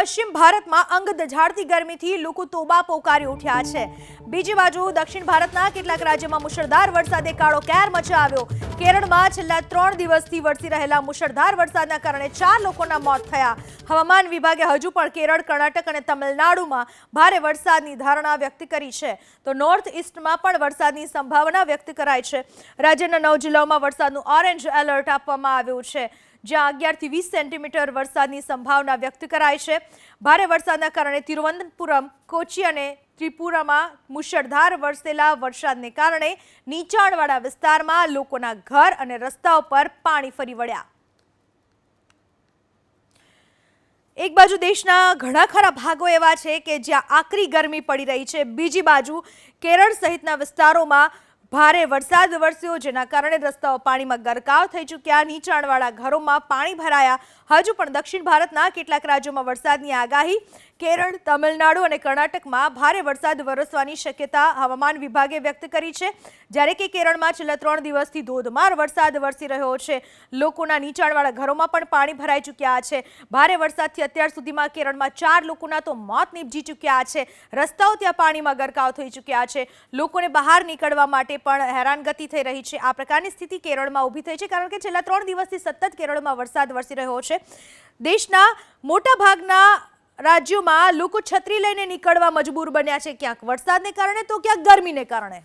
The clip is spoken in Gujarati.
પશ્ચિમ ભારતમાં અંગ દઝાડતી ગરમીથી લોકો તોબા પોકારી ઉઠ્યા છે. બીજી બાજુ દક્ષિણ ભારતના કેટલાક રાજ્યોમાં મુશળધાર વરસાદે કાળો કેર મચાવ્યો. કેરળમાં છેલ્લા ત્રણ દિવસથી વરસી રહેલા મુશળધાર વરસાદના કારણે ચાર લોકોના મોત થયા. હવામાન વિભાગે હજુ પણ કેરળ, કર્ણાટક અને તમિલનાડુમાં ભારે વરસાદની ધારણા વ્યક્ત કરી છે. તો નોર્થ ઇસ્ટમાં પણ વરસાદની સંભાવના વ્યક્ત કરાઈ છે. રાજ્યના નવ જિલ્લાઓમાં વરસાદનું ઓરેન્જ એલર્ટ આપવામાં આવ્યું છે. જ્યાં અગિયારથી વીસ સેન્ટીમીટર વરસાદની સંભાવના વ્યક્ત કરાઈ છે. ભારે વરસાદના કારણે તિરુવનંતપુરમ, કોચી અને ત્રિપુરામાં મુશળધાર વરસેલા વરસાદને કારણે નીચાણવાળા વિસ્તારમાં લોકોના ઘર અને રસ્તાઓ પર પાણી ફરી વળ્યા. એક બાજુ દેશના ઘણા ખરા ભાગો એવા છે કે જ્યાં આકરી ગરમી પડી રહી છે. બીજી બાજુ કેરળ સહિતના વિસ્તારોમાં ભારે વરસાદ વરસ્યો, જેના કારણે રસ્તાઓ પાણીમાં ગરકાવ થઈ ચૂક્યા. નીચાણવાળા ઘરોમાં પાણી ભરાયા. હજુ પણ દક્ષિણ ભારતના કેટલાક રાજ્યોમાં વરસાદની આગાહી કેરળ, તમિલનાડુ અને કર્ણાટકમાં ભારે વરસાદ વરસવાની શક્યતા હવામાન વિભાગે વ્યક્ત કરી છે. જ્યારે કે કેરળમાં છેલ્લા ત્રણ દિવસથી ધોધમાર વરસાદ વરસી રહ્યો છે. લોકોના નીચાણવાળા ઘરોમાં પણ પાણી ભરાઈ ચૂક્યા છે. ભારે વરસાદથી અત્યાર સુધીમાં કેરળમાં ચાર લોકોના તો મોત નીપજી ચૂક્યા છે. રસ્તાઓ ત્યાં પાણીમાં ગરકાવ થઈ ચૂક્યા છે. લોકોને બહાર નીકળવા માટે પણ હેરાનગતિ થઈ રહી છે. આ પ્રકારની સ્થિતિ કેરળમાં ઊભી થઈ છે કારણ કે છેલ્લા ત્રણ દિવસથી સતત કેરળમાં વરસાદ વરસી રહ્યો છે. દેશના મોટા ભાગના રાજ્યોમાં લોકો છત્રી લઈને નીકળવા મજબૂર બન્યા છે. ક્યાંક વરસાદને કારણે, તો ક્યાંક ગરમીને કારણે.